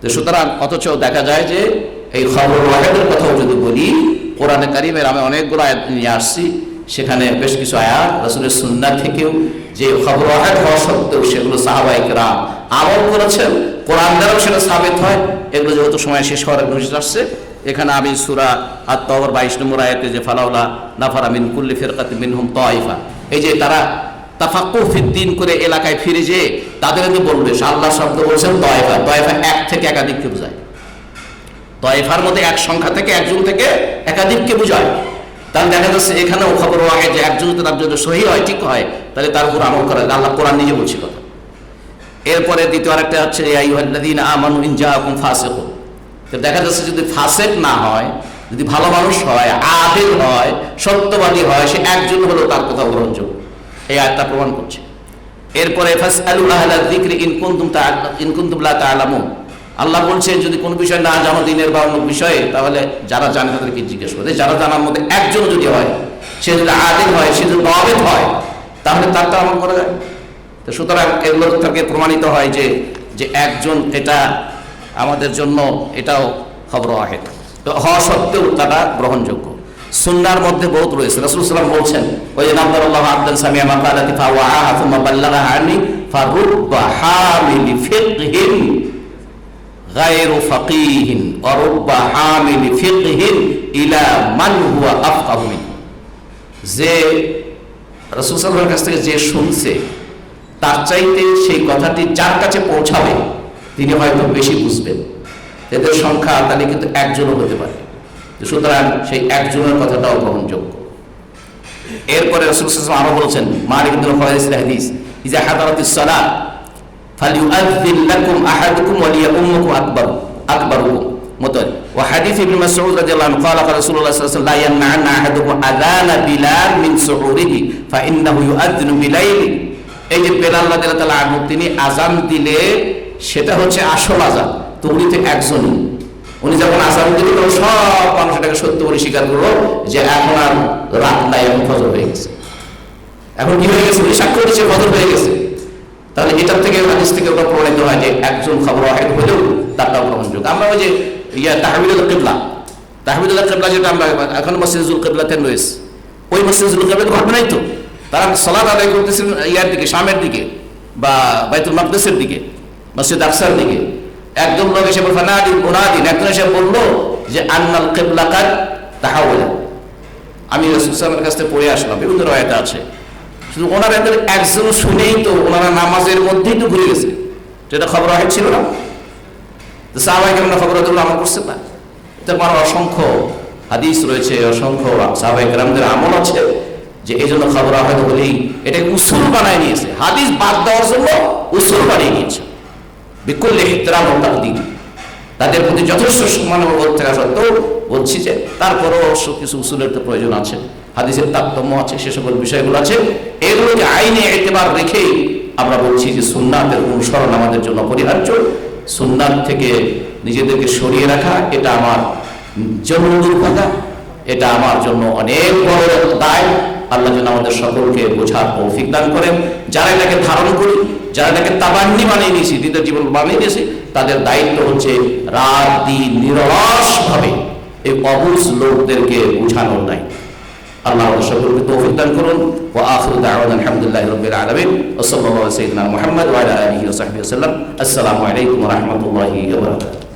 তো সুতরাং অথচ দেখা যায় যে এই খবর ওয়াহেদের কথাও যদি বলি, কোরআনে কারিমের আমি অনেকগুলো আয়াত নিয়ে আসছি। সেখানে বেশ কিছু আয়াত, রসুলের সুন্না থেকেও যে খবর ওয়াহেদ হওয়া সত্ত্বেও সেগুলো সাহাবাহিকরা আমল করেছেন। কোরআন দ্বারাও সেটা সাবেত হয়। এগুলো যেহেতু সময় শেষ হওয়ার ঘোষিত আসছে, এখানে আমি সুরা আর তবর বাইশ নম্বর আয়াতে যে, ফালাউলা নাফারা মিন কুল্লি ফিরকাত মিনহুম তাইফা, এই যে তারা তাফাক্কু ফিদ্দিন করে এলাকায় ফিরে যেয়ে তাদের বলবে, আল্লাহ শব্দ বলছেন তয়ফা তয়ফা এক থেকে একাধিককে বোঝায়। তয়ফার মধ্যে এক সংখ্যা থেকে একজন থেকে একাধিককে বোঝায়। তাহলে দেখা যাচ্ছে এখানেও খবর আগে যে একজন তার যদি সহি হয়, ঠিক হয়, তাহলে তার উপর আমল করা আল্লাহ কোরআন নিজে বলছে কথা। এরপরে দ্বিতীয় আরেকটা হচ্ছে আমানু ইন জাআকুম তো দেখা যাচ্ছে যদি ফাসেক না হয়, যদি ভালো মানুষ হয়, আদিল হয়, সত্যবাদী হয়, সে একজন হলো তার কথা গ্রহণযোগ্য। এই আয়াতটা প্রমাণ করছে। এরপরে, ফাসআলু আহলা যিকরি ইন কুনতুম তা'আলামুন ইন কুনতুম লা তা'লামুন আল্লাহ বলছেন, যদি কোনো বিষয় না জানো দিনের বা অন্য বিষয়ে, তাহলে যারা জানে তাদেরকে জিজ্ঞেস করে। যারা জানার মধ্যে একজন যদি হয়, সে যদি আদিল হয়, সে যদি নবেদ হয়, তাহলে তার তো আমল করা যায়। তো সুতরাং এগুলো তাকে প্রমাণিত হয় যে যে একজন এটা আমাদের জন্য এটাও খবর আহেদ। তো হওয়া সত্ত্বেও তারা গ্রহণযোগ্য। সুন্নার মধ্যে বহুত রয়েছে। রাসূল সাল্লাল্লাহু বলছেন ওই যে নাম আল্লাহ আব্দান সামিয়া মাকালাতি ফাওয়াহা থুম্মা বাল্লাগা আনি ফারুব্বা হামিলি ফিকহিন غير فقيه ورب حامل فقه إلى من هو أفقه منه যে রসুল সাল্লামের কাছ থেকে যে শুনছে তার চাইতে সেই কথাটি যার কাছে পৌঁছাবে তিনি হয়তো বেশি বুঝবেন এদের সংখ্যা তাহলে কিন্তু একজনও হতে পারে তো সুতরাং সেই একজনের কথাটাও গ্রহণযোগ্য এরপরে রসুল সাল্লাম আরো বলছেন মালিক ইবনুল খওয়াইস হাদিস ইজা হাদারাতিস সালাত فليؤذن لكم احدكم وليؤمكم اكبر اكبركم متن وحديث ابن مسعود رضي الله عنه قال قال رسول الله صلى الله عليه وسلم لا يمنعن احدكم اذان بلال من سحوره فانه يؤذن بليل এই যে বেলাল রাদিয়াল্লাহু তাআলা আনহু তিনি আজান দিলে সেটা হচ্ছে আসল আজান তো উনি তো একজনই উনি যখন আজান দিলেন তখন সব মানুষ এটাকে সত্য বলে স্বীকার করলো যে এখন আর রাত নাই এখন ফজর হয়ে গেছে এখন কি হয়ে গেছে উনি সাক্ষ্য দিচ্ছে ফজর হয়ে গেছে তাহলে এটার থেকে হাদিস থেকে ওটা প্রমাণিত হয় যে একজন খবর ওয়াহিদ হলেও তারটা গ্রহণযোগ্য। আমরা ওই যে ইয়া তাহমিদুল কিবলা, তাহমিদুল কেবলা যেটা আমরা এখন মসজিদুল কিবলাতে রয়েছে, ওই মসজিদুল কিবলাতে ঘটনাই তো? তারা সলাদ আদায় করতেছিলেন ইয়ার দিকে, শামের দিকে, বা বাইতুল মাকদেসের দিকে, মসজিদ আকসার দিকে। একজন লোক এসে বলছে না দিন ওনাদিন একজন এসে বলল যে, আন্নাল কিবলাকার তাহাউলা আমি রসুলের কাছ থেকে পড়ে আসলাম, বিভিন্ন রয়তা আছে। শুধু ওনারা একজন শুনেই তো ওনারা নামাজের মধ্যেই তো ঘুরে গেছে। যেটা খবর আহেদ ছিল না? তো সাহাবাই কেমন খবর আমল করছে না? আমার অসংখ্য হাদিস রয়েছে, অসংখ্য সাহাবাই গ্রামদের আমল আছে, যে এই জন্য খবর আহেদ বলেই এটা উসুল বানায় নিয়েছে। হাদিস বাদ দেওয়ার জন্য উসুল বানিয়ে নিয়েছে। বিকুল ইহতরাম ও তাকদির। তাদের প্রতি যথেষ্ট সম্মান বোধ থাকা বলছি যে, তারপরও অবশ্য কিছু উসুলের তো প্রয়োজন আছে। হাদিসের তারতম্য আছে, সে সকল বিষয়গুলো আছে। এগুলোকে আইনে এতেবার রেখেই আমরা বলছি যে সুন্নাতের অনুসরণ আমাদের জন্য অপরিহার্য। সুন্নাত থেকে নিজেদেরকে সরিয়ে রাখা, এটা আমার জন্য দুর্ভাগা এটা আমার জন্য অনেক বড় দায়। আল্লাহ যেন আমাদের সকলকে বোঝার তৌফিক দান করেন। যারা এটাকে ধারণ করি, যারা এটাকে তাবান্নি বানিয়ে নিয়েছি, দ্বিতীয় জীবন বানিয়ে দিয়েছি তাদের দায়িত্ব হচ্ছে রাত দিন নিরলসভাবে এই অবুজ লোকদেরকে বোঝানোর দায়িত্ব। আল্লাহ আমাদের সকলকে তৌফিক দান করুন ও আখির দাওয়ান আলহামদুলিল্লাহ রাব্বিল আলামিন ওয়া সাল্লাল্লাহু আলা সাইয়্যিদিনা মুহাম্মদ ওয়া আলা আলিহি ওয়া সাহবিহি ওয়া সাল্লাম আসসালামু আলাইকুম ওয়া রাহমাতুল্লাহি ওয়া বারাকাতুহু